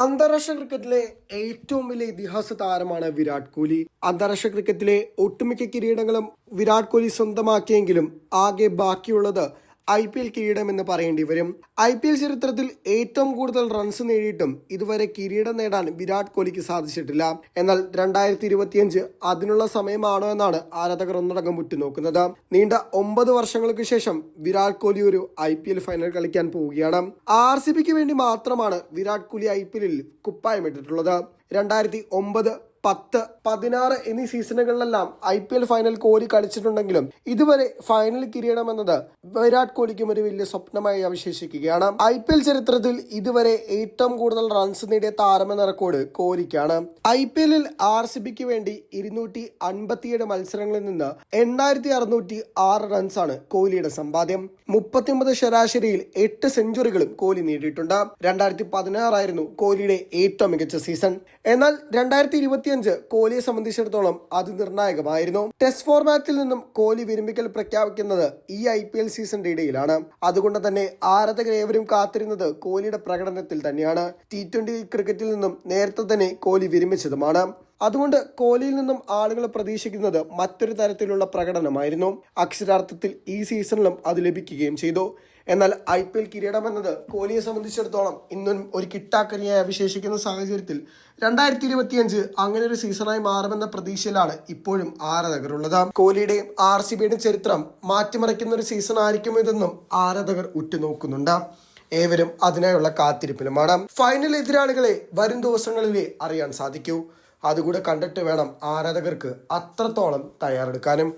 അന്താരാഷ്ട്ര ക്രിക്കറ്റിലെ ഏറ്റവും വലിയ ഇതിഹാസ താരമാണ് വിരാട് കോഹ്ലി. അന്താരാഷ്ട്ര ക്രിക്കറ്റിലെ ഒട്ടുമിക്ക കിരീടങ്ങളും വിരാട് കോഹ്ലി സ്വന്തമാക്കിയെങ്കിലും ആകെ ബാക്കിയുള്ളത് ഐ പി എൽ കിരീടമെന്ന് പറയേണ്ടി വരും. ഐ പി എൽ ചരിത്രത്തിൽ ഏറ്റവും കൂടുതൽ റൺസ് നേടിയിട്ടും ഇതുവരെ കിരീടം നേടാൻ വിരാട് കോഹ്ലിക്ക് സാധിച്ചിട്ടില്ല. എന്നാൽ രണ്ടായിരത്തി ഇരുപത്തിയഞ്ച് അതിനുള്ള സമയമാണോ എന്നാണ് ആരാധകർ ഒന്നടങ്കം ഉറ്റുനോക്കുന്നത്. നീണ്ട ഒമ്പത് വർഷങ്ങൾക്ക് ശേഷം വിരാട് കോഹ്ലി ഒരു ഐ പി എൽ ഫൈനൽ കളിക്കാൻ പോവുകയാണ്. ആർ സി ബിക്ക് വേണ്ടി മാത്രമാണ് വിരാട് കോഹ്ലി ഐ പി എല്ലിൽ കുപ്പായമിട്ടിട്ടുള്ളത് രണ്ടായിരത്തി ഒമ്പത് പത്ത് പതിനാറ് എന്നീ സീസണുകളിലെല്ലാം I P L final Kohli കളിച്ചിട്ടുണ്ടെങ്കിലും ഇതുവരെ ഫൈനൽ കിരീടമെന്നത് വിരാട് കോഹ്ലിക്കും ഒരു വലിയ സ്വപ്നമായി അവശേഷിക്കുകയാണ്. ഐ പി എൽ ചരിത്രത്തിൽ ഇതുവരെ ഏറ്റവും കൂടുതൽ റൺസ് നേടിയ താരമെന്ന റെക്കോർഡ് കോഹ്ലിക്കാണ് ഐ പി എല്ലിൽ ആർ സി ബിക്ക് വേണ്ടി ഇരുന്നൂറ്റി അൻപത്തിയേഴ് മത്സരങ്ങളിൽ നിന്ന് എണ്ണായിരത്തി അറുന്നൂറ്റി ആറ് റൺസാണ് കോഹ്ലിയുടെ സമ്പാദ്യം. മുപ്പത്തിയൊമ്പത് ശരാശരിയിൽ എട്ട് സെഞ്ചുറികളും കോഹ്ലി നേടിയിട്ടുണ്ട്. രണ്ടായിരത്തി പതിനാറായിരുന്നു കോഹ്ലിയുടെ ഏറ്റവും മികച്ച സീസൺ എന്നാൽ രണ്ടായിരത്തി ഇരുപത്തിയഞ്ച് കോഹ്ലിയെ സംബന്ധിച്ചിടത്തോളം അത് നിർണായകമായിരുന്നു ടെസ്റ്റ് ഫോർമാറ്റിൽ നിന്നും കോഹ്ലി വിരമിക്കൽ പ്രഖ്യാപിക്കുന്നത് ഈ ഐ പി എൽ സീസണിന്റെ ഇടയിലാണ്. അതുകൊണ്ട് തന്നെ ആരാധകരേവരും കാത്തിരുന്നത് കോഹ്ലിയുടെ പ്രകടനത്തിൽ തന്നെയാണ്. ടി ട്വന്റി ക്രിക്കറ്റിൽ നിന്നും നേരത്തെ തന്നെ കോഹ്ലി വിരമിച്ചതുമാണ്. അതുകൊണ്ട് കോഹ്ലിയിൽ നിന്നും ആളുകൾ പ്രതീക്ഷിക്കുന്നത് മറ്റൊരു തരത്തിലുള്ള പ്രകടനമായിരുന്നു. അക്ഷരാർത്ഥത്തിൽ ഈ സീസണിലും അത് ലഭിക്കുകയും ചെയ്തു. എന്നാൽ ഐ പി എൽ കിരീടം എന്നത് കോഹ്ലിയെ സംബന്ധിച്ചിടത്തോളം ഇന്നും ഒരു കിട്ടാക്കനിയായി വിശേഷിക്കുന്ന സാഹചര്യത്തിൽ രണ്ടായിരത്തി ഇരുപത്തിയഞ്ച് അങ്ങനെ ഒരു സീസണായി മാറുമെന്ന പ്രതീക്ഷയിലാണ് ഇപ്പോഴും ആരാധകരുള്ളത്. കോഹ്ലിയുടെയും ആർ സി ബിയുടെയും ചരിത്രം മാറ്റിമറിക്കുന്ന ഒരു സീസൺ ആയിരിക്കും ഇതെന്നും ആരാധകർ ഉറ്റുനോക്കുന്നുണ്ട്. ഏവരും അതിനായുള്ള കാത്തിരിപ്പിലുമാണ്. ഫൈനൽ എതിരാളികളെ വരും ദിവസങ്ങളിലെ അറിയാൻ സാധിക്കൂ. അതുകൂടെ കണ്ടിട്ട് വേണം ആരാധകർക്ക് അത്രത്തോളം തയ്യാറെടുക്കാനും.